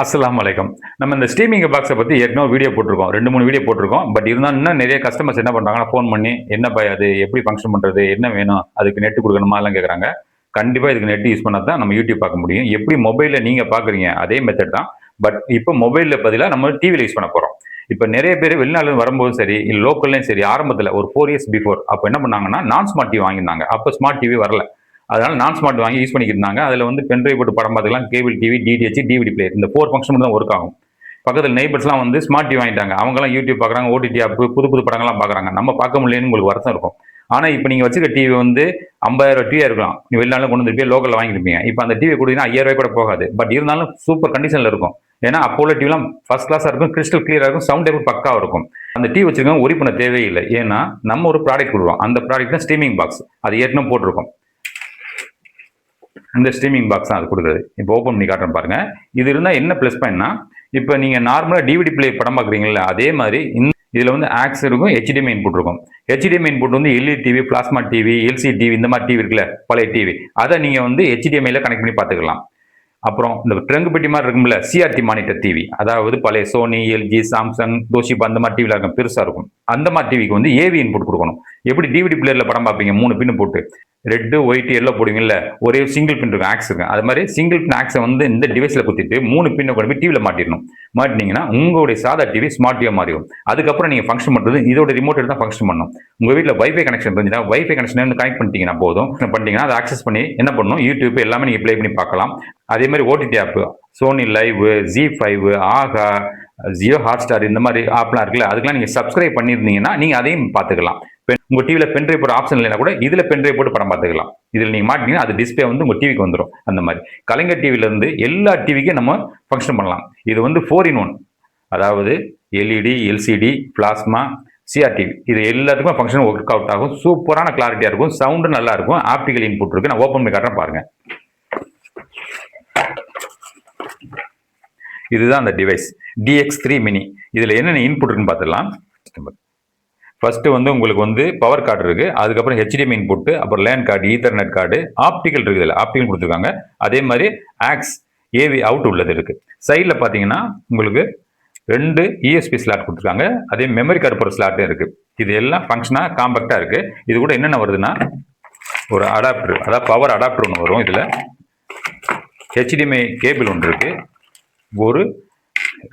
அஸ்லாம் வலைக்கம் நம்ம இந்த ஸ்ட்ரீமிங் பாக்ஸை பற்றி ஏற்கனவே வீடியோ போட்டிருக்கோம். ரெண்டு மூணு வீடியோ போட்டிருக்கோம். பட் இருந்தால் இன்னும் நிறைய கஸ்டமர்ஸ் என்ன பண்ணுறாங்கன்னா ஃபோன் பண்ணி என்ன பய அது எப்படி ஃபங்க்ஷன் பண்ணுறது என்ன வேணும்? அதுக்கு நெட் கொடுக்கணுமா? எல்லாம் கேட்குறாங்க கண்டிப்பாக இதுக்கு நெட் யூஸ் பண்ணால் தான் நம்ம யூடியூப் பார்க்க முடியும். எப்படி மொபைலில் நீங்கள் பார்க்குறீங்க? அதே மெத்தட் தான். பட் இப்போ மொபைலில் பதிலாக நம்ம டிவியில் யூஸ் பண்ண போகிறோம் இப்போ நிறைய பேர் வெளிநாடுலேருந்து வரும்போது சரி இல்லை லோக்கல்லையும் சரி ஆரம்பத்தில் ஒரு ஃபோர் இயர்ஸ் பிஃபோர் அப்போ என்ன பண்ணாங்கன்னா நான் ஸ்மார்ட் டிவி வாங்கியிருந்தாங்க. அப்போ ஸ்மார்ட் டிவி வரல. அதனால நான் ஸ்மார்ட் வாங்கி யூஸ் பண்ணிக்கிட்டு இருந்தாங்க. அதில் வந்து பென்ட்ரைவ் போட்டு படம் பார்த்துக்கலாம். Cable TV DTH DVD player இந்த ஃபோர் ஃபங்க்ஷன் தான் ஒர்க் ஆகும். பக்கத்தில் நெய்பர்ஸ்லாம் வந்து ஸ்மார்ட் டிவி வாங்கிட்டாங்க. அவங்கலாம் யூடியூப் பார்க்குறாங்க ஓடிடி ஆப் புது புது படங்கள்லாம் பார்க்குறாங்க. நம்ம பார்க்க முடியலன்னு உங்களுக்கு வருத்தம் இருக்கும். ஆனால் இப்போ நீங்கள் வச்சுக்க டிவி வந்து ஐம்பதாயிரம் டிவியாக இருக்கலாம். நீ வெளிநாளும் கொண்டு வந்துருப்பீங்க லோக்கலில் வாங்கியிருப்பீங்க இப்போ அந்த டிவி கொடுத்தீங்கன்னா ஐயாயிரம் கூட போகாது. பட் இருந்தாலும் சூப்பர் கண்டிஷனில் இருக்கும். ஏன்னா அப்போ உள்ள டிவிலாம் ஃபஸ்ட் கிளாஸாக இருக்கும் கிறிஸ்டல் கிளியராக இருக்கும் சவுண்ட் எப்படி பக்காவாக இருக்கும். அந்த டிவி வச்சிருக்கவங்க ஒரி பண்ண தேவையில்லை ஏன்னா நம்ம ஒரு ப்ராடக்ட் கொடுக்குறோம். அந்த ப்ராடக்ட் தான் ஸ்ட்ரீமிங் பாக்ஸ் அது ஏற்கனவே போட்டிருக்கோம். இந்த ஸ்ட்ரீமிங் பாக்ஸ் தான் அது கொடுக்குறது இப்போ ஓப்பன் பண்ணி காட்டுறேன் பாருங்க. இது இருந்தால் என்ன ப்ளஸ் பாயிண்ட்னா இப்போ நீங்கள் நார்மலாக டிவிடி பிளே படம் பார்க்குறீங்களா அதே மாதிரி இந்த இதில் வந்து ஆக்ஸ் இருக்கும் ஹெச்டிஎம் இன்புட் இருக்கும். ஹெச்டிஎம் இன்புட் வந்து LED TV plasma TV LCD TV இந்த மாதிரி டிவி இருக்குல்ல பழைய டிவி அதை நீங்கள் வந்து ஹெச்டிஎம்ஐயில் கனெக்ட் பண்ணி பார்த்துக்கலாம். அப்புறம் இந்த ட்ரங்கு பெட்டி மாதிரி இருக்கும்ல சிஆர்டி மானிட்டர் டிவி அதாவது பழைய சோனி எல்ஜி சாம்சங் தோஷிபா அந்த மாதிரி டிவியில் இருக்கும் பெருசாக இருக்கும். அந்த மாதிரி டிவிக்கு வந்து ஏவி இன்புட் கொடுக்கணும். எப்படி டிவிடி பிளேயரில் படம் பார்ப்பீங்க? மூணு பின்னு போட்டு. ரெட்டு ஒயிட் எல்லோ போடுவீங்கல்ல ஒரே சிங்கிள் பின் இருக்கும் ஆக்ஸ் இருக்கும். அது மாதிரி சிங்கிள் பின் ஆக்ஸை வந்து இந்த டிவைஸில் குத்திட்டு மூணு பின்னை கொண்டு போய் டிவியில் மாட்டிடணும். மாட்டினீங்கன்னா உங்களுடைய சாதா டிவி ஸ்மார்ட் டிவி மாறிடும். அதுக்கப்புறம் நீங்கள் ஃபங்க்ஷன் பண்ணுறது இதோட ரிமோட் தான் ஃபங்க்ஷன் பண்ணணும் உங்கள் வீட்டில் வைஃபை கனெக்ஷன் இருந்துச்சுன்னா வைஃபை கனெக்ஷன் வந்து கனெக்ட் பண்ணிட்டீங்கன்னா போதும். பண்ணிட்டீங்கன்னா அதை ஆக்சஸ் பண்ணி என்ன பண்ணணும்? யூடியூப் எல்லாமே நீங்கள் ப்ளே பண்ணி பார்க்கலாம். அதே மாதிரி OTT app Sony Live Zee five Aha Jio hot star இந்த மாதிரி ஆப்லாம் இருக்குல்ல அதுக்கெல்லாம் நீங்கள் சப்ஸ்கிரைப் பண்ணியிருந்தீங்கன்னா நீங்கள் அதையும் பார்த்துக்கலாம். பென் உங்கள் டிவியில் பென்ட்ரைவ் போட ஆப்ஷன் இல்லைனா கூட இதில் பென்ட்ரைவ் போட்டு படம் பார்த்துக்கலாம். இதில் நீங்கள் மாட்டிங்கன்னா அது டிஸ்பிளே வந்து உங்கள் டிவிக்கு வந்துடும் அந்த மாதிரி. கலைஞர் டிவிலேருந்து எல்லா டிவிக்கும் நம்ம ஃபங்க்ஷன் பண்ணலாம். இது வந்து ஃபோர் இன் ஒன் அதாவது LED LCD plasma CRT TV இது எல்லாத்துக்குமே ஃபங்க்ஷன் ஒர்க் அவுட் ஆகும். சூப்பரான கிளாரிட்டியாக இருக்கும். சவுண்டு நல்லா இருக்கும். ஆப்டிக்கல் இன்புட் இருக்குது நான் ஓப்பன் பண்ணி காட்டுறேன் பாருங்கள் இதுதான் அந்த டிவைஸ் டிஎக்ஸ் த்ரீ மினி இதில் என்னென்ன இன்புட் இருக்குன்னு பார்த்துடலாம். ஃபஸ்ட்டு வந்து உங்களுக்கு வந்து பவர் கார்டு இருக்குது அதுக்கப்புறம் ஹெச்டிஎம் இன்புட்டு அப்புறம் LAN card ethernet card optical இருக்குது இதில். ஆப்டிக்கல் கொடுத்துருக்காங்க. அதே மாதிரி ஆக்ஸ் ஏவி அவுட் உள்ளது இருக்குது சைடில் பார்த்தீங்கன்னா உங்களுக்கு ரெண்டு இஎஸ்பி ஸ்லாட் கொடுத்துருக்காங்க. அதே மெமரி கார்டு போகிற ஸ்லாட்டும் இருக்குது இது எல்லாம் ஃபங்க்ஷனாக காம்பேக்டாக இருக்குது இது கூட என்னென்ன வருதுன்னா ஒரு அடாப்டர் அதாவது பவர் அடாப்டர் ஒன்று வரும் இதில். ஹெச்டிஎம்ஐ கேபிள் ஒன்று இருக்குது ஒரு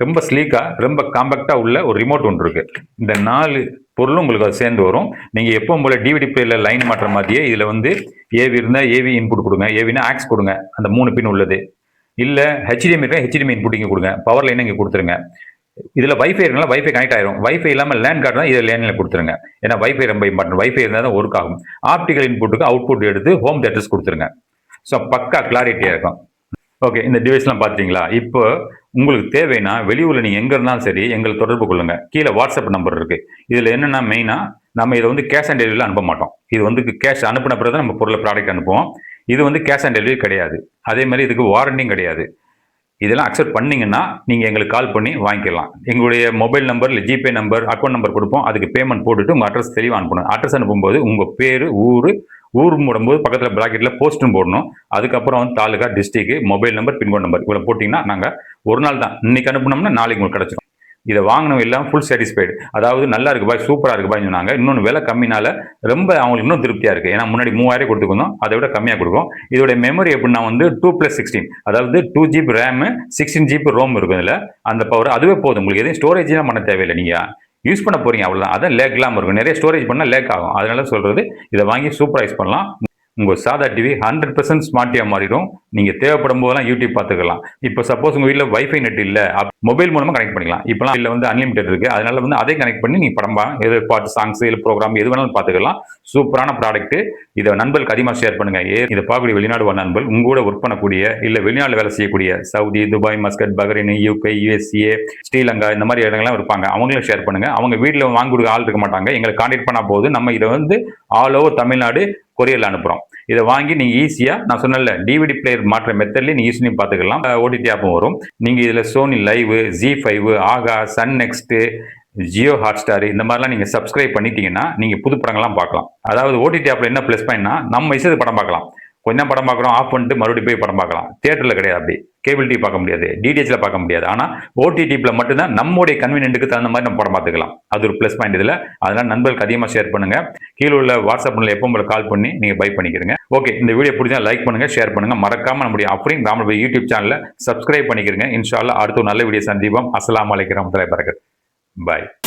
ரொம்ப ஸ்லீக்காக ரொம்ப காம்பேக்டாக உள்ள ஒரு ரிமோட் ஒன்று இருக்குது இந்த நாலு பொருளும் உங்களுக்கு அது சேர்ந்து வரும். நீங்கள் எப்பவும் போல் டிவிடி பிளேயரில் லைன் மாற்ற மாதிரியே இதில் வந்து ஏவி இருந்தால் ஏவி இன்புட் கொடுங்க ஏவினா ஆக்ஸ் கொடுங்க அந்த மூணு பின் உள்ளது. இல்லை ஹெச்டிஎம் இருக்கா ஹெச்டிஎம் இன்புட் இங்கே கொடுங்க பவர் லைன் இங்கே கொடுத்துருங்க. இதில் வைஃபை இருக்குன்னா வைஃபை கனெக்ட் ஆயிரும். வைஃபை இல்லாமல் லேண்ட் கார்டு தான் இதில் லேனில் கொடுத்துருங்க. ஏன்னா வைஃபை ரொம்ப இம்பார்ட்டன் வைஃபை இருந்தால் தான் ஒர்க் ஆகும். ஆப்டிக்கல் இன்புட்டுக்கு அவுட்புட் எடுத்து ஹோம் தேட்டர்ஸ் கொடுத்துருங்க. ஸோ பக்கா கிளாரிட்டியாக இருக்கும். ஓகே இந்த டிவைஸ்லாம் பார்த்தீங்களா இப்போ உங்களுக்கு தேவைன்னா வெளியூரில் நீங்கள் எங்கே இருந்தாலும் சரி எங்களை தொடர்பு கொள்ளுங்க. கீழே வாட்ஸ்அப் நம்பர் இருக்குது இதில் என்னென்னா மெயினாக நம்ம இதை வந்து கேஷ் ஆன் டெலிவரியில் அனுப்ப மாட்டோம். இது வந்து கேஷ் அனுப்பின பிறகு தான் நம்ம பொருளை ப்ராடக்ட் அனுப்புவோம். இது வந்து கேஷ் ஆன் டெலிவரி கிடையாது. அதே மாதிரி இதுக்கு வாரண்டியும் கிடையாது. இதெல்லாம் அக்செப்ட் பண்ணிங்கன்னா நீங்கள் எங்களுக்கு கால் பண்ணி வாங்கிக்கலாம். எங்களுடைய மொபைல் நம்பர் இல்லை ஜிபே நம்பர் அக்கௌண்ட் நம்பர் கொடுப்போம். அதுக்கு பேமெண்ட் போட்டுட்டு உங்கள் அட்ரஸ் தெளிவாக அனுப்பணும். அட்ரஸ் அனுப்பும்போது உங்கள் பேர் ஊர் ஊர் போடும்போது பக்கத்தில் ப்ராக்கெட்டில் போஸ்ட்டும் போடணும். அதுக்கப்புறம் வந்து taluka district mobile number pincode number இவ்வளோ போட்டிங்கன்னா நாங்கள் ஒரு நாள் தான். இன்னைக்கு அனுப்புனோம்னா நாளைக்கு உங்களுக்கு கிடச்சிடும் இதை வாங்கினவங்க எல்லாம் ஃபுல் சாட்டிஸ்ஃபைடு அதாவது நல்லா இருக்கு பாய் சூப்பராக இருக்கு சொன்னாங்க. இன்னொன்று விலை கம்மினால ரொம்ப அவங்களுக்கு இன்னும் திருப்தியாக இருக்குது ஏன்னா முன்னாடி மூவாயிரம் கொடுத்துக்கணும் அதை விட கம்மியாக கொடுக்கும் இதோட மெமரி எப்படின்னா வந்து டூ ப்ளஸ் சிக்ஸ்டீன் அதாவது two GB RAM sixteen GB ROM இருக்கும் இதில். அந்த பவர் அதுவே போதும். உங்களுக்கு எதுவும் ஸ்டோரேஜ்லாம் பண்ண தேவையில்லை. நீங்கள் யூஸ் பண்ண போகிறீங்க அவ்வளோதான் அதான் லேக் இல்லாமல் இருக்கும். நிறைய ஸ்டோரேஜ் பண்ணால் லேக் ஆகும். அதனால சொல்கிறது இதை வாங்கி சூப்பராக யூஸ் பண்ணலாம். உங்கள் சாதா டிவி ஹண்ட்ரட் பர்சன்ட் ஸ்மார்ட்டியாக மாறிடும். நீங்கள் தேவைப்படும் போதெல்லாம் யூடியூப் பார்த்துக்கலாம். இப்போ சப்போஸ் உங்கள் வீட்டில் வைஃபை நெட் இல்லை மொபைல் மூலமாக கனெக்ட் பண்ணிக்கலாம். இப்போலாம் இல்லை வந்து அன்லிமிடெட் இருக்குது அதனால வந்து அதை கனெக்ட் பண்ணி நீங்கள் படம் எது பாட்டு சாங்ஸ் இல்லை ப்ரோக்ராம் எது வேணாலும் பார்த்துக்கலாம். சூப்பரான ப்ராடக்ட் இதை நண்பர்களுக்கு அதிகமாக ஷேர் பண்ணுங்க. ஏ இதை பார்க்கக்கூடிய வெளிநாடு வாழ் நண்பர்கள் உங்களோட ஒர்க் பண்ணக்கூடிய இல்லை வெளிநாட்டில் வேலை செய்யக்கூடிய Saudi Dubai Muscat Bahrain UK USA Sri Lanka இந்த மாதிரி இடங்கள்லாம் இருப்பாங்க. அவங்களும் ஷேர் பண்ணுங்க. அவங்க வீட்டில் வாங்கி கொடுக்க ஆள் இருக்க மாட்டாங்க. எங்களை கான்டாக்ட் பண்ணால் போது நம்ம இதை வந்து ஆல் ஓவர் தமிழ்நாடு கொரியரில் அனுப்புகிறோம் இதை வாங்கி நீங்கள் ஈஸியாக நான் சொன்னல டிவிடி பிளேயர் மாற்ற மெத்தட்லேயே நீங்கள் ஈஸியாக பார்த்துக்கலாம். ஓடிடி ஆப்பும் வரும். நீங்கள் இதில் Sony Live Zee five Aha Sun next Jio hot star இந்த மாதிரிலாம் நீங்கள் சப்ஸ்கிரைப் பண்ணிட்டீங்கன்னா நீங்கள் புது படங்கள்லாம் பார்க்கலாம். அதாவது ஓடிடி ஆப்பில் என்ன ப்ளஸ் பாயிண்ட்னா நம்ம வயசு படம் பார்க்கலாம். கொஞ்சம் படம் பார்க்குறோம் ஆஃப் பண்ணிட்டு மறுபடியும் போய் படம் பார்க்கலாம். தியேட்டரில் கிடையாது அப்படி. கேபிள் டிவி பார்க்க முடியாது. டிடிஹெச்ல பார்க்க முடியாது. ஆனால் ஓடிடிபியில் மட்டும்தான் நம்முடைய கன்வீனியன்ட்டுக்கு தகுந்த மாதிரி நம்ம படம் பார்த்துக்கலாம். அது ஒரு ப்ளஸ் பாயிண்ட் இதில். அதனால் நண்பர்களுக்கு அதிகமாக ஷேர் பண்ணுங்கள் கீழே உள்ள வாட்ஸ்அப்பில் எப்போ உங்களுக்கு கால் பண்ணி நீங்கள் பை பண்ணிக்கிறங்க ஓகே இந்த வீடியோ பிடிச்சா லைக் பண்ணுங்க ஷேர் பண்ணுங்க. மறக்காம நம்முடைய அப்ரிங் ராமபை யூடியூப் சேனலில் சப்ஸ்கிரைப் பண்ணிக்கிறங்க இன்ஷால்லா அடுத்த ஒரு நல்ல வீடியோ சந்திப்போம். அஸ்லாம் வலைக்கிறோம் தலைவர்கள் வரகாத்துஹு பாய்